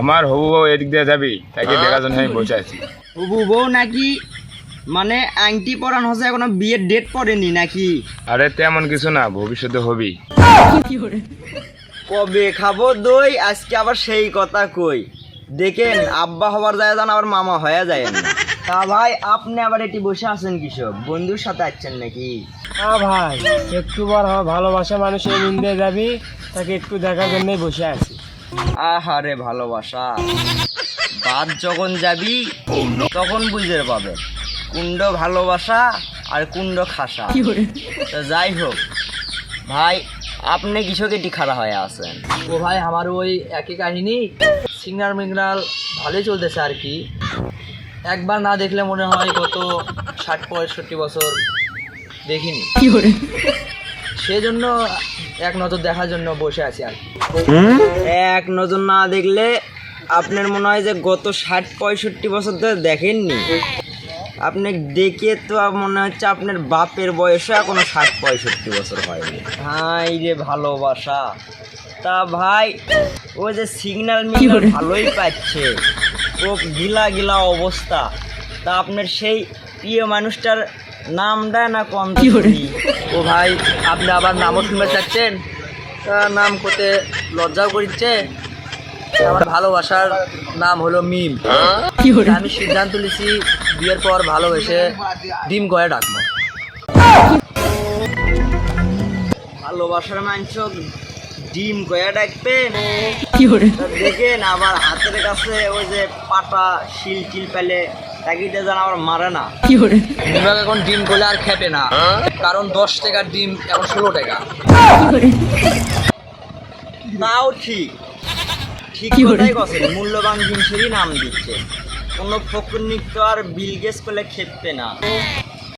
আমার হবু বউ এদিক দিয়ে যাবি তাকে দেখার জন্য আমি বসে আছি হবু বউ নাকি মানে আংটি পরান হচ্ছে এখনও বিয়ের ডেট পড়েনি নাকি? আরে তেমন কিছু না ভবিষ্যতে হবি। কবে খাব দই আজকে আবার সেই কথা কই। দেখেন আব্বা হবার যায় জান আবার মামা হয়ে যায় না। তা ভাই আপনি আবার এটি বসে আছেন কিসব? বন্ধুর সাথে আসছেন নাকি? হ্যাঁ ভাই একটু বার ভালোবাসা মানুষের নিন্দে যাবি তাকে একটু দেখার জন্যই বসে আছি। আহারে ভালোবাসা। বাদ যখন যাবি তখন বুঝতে পাবে। কুণ্ড ভালোবাসা আর কুণ্ড খাসা। তো যাই হোক ভাই আপনি কিসকে খাড়া হয়ে আছেন। ও ভাই আমার ওই একই কাহিনী। সিগনাল মিগনাল ভালোই চলতেছে আর কি। একবার না দেখলে মনে হয় কত ষাট পঁয়ষট্টি বছর দেখিনি। সেজন্য এক নজর দেখার জন্য বসে আছি আর কি। এক নজর না দেখলে আপনার মনে হয় যে গত ষাট পঁয়ষট্টি বছর ধরে দেখেননি? আপনি দেখে তো মনে হচ্ছে আপনার বাপের বয়সে এখনও ষাট পঁয়ষট্টি বছর হয়নি। হাই রে ভালোবাসা। তা ভাই ও যে সিগন্যাল মিগনাল ভালোই পাচ্ছে। ও গিলা গিলা অবস্থা। তা আপনার সেই প্রিয় মানুষটার নামটা না কম ও ভাই আপনি আবার নামও শুনতে চাচ্ছেন? নাম করতে লজ্জাও করিচ্ছে। আমার ভালোবাসার নাম হলো মিম। আমি সিদ্ধান্ত নিয়েছি বিয়ের পর ভালোবেসে ডিম গয়ে ডাকবো। ভালোবাসার মাংস ডিম কয়া ডাকবেন তা দেখেন আবার হাতের কাছে ওই যে পাটা শিল টিল পেলে তাকিতে যেন আবার মারে না। নিমাক এখন ডিম করলে আর খেপে না কারণ দশ টাকার ডিম এখন ষোলো টাকা। তাও ঠিক। ঠিক কথাই কথা মূল্যবান জিনিসেরই নাম দিচ্ছে কোনো ফকুর নৃত্য আর বিল গেস করলে খেপবে না।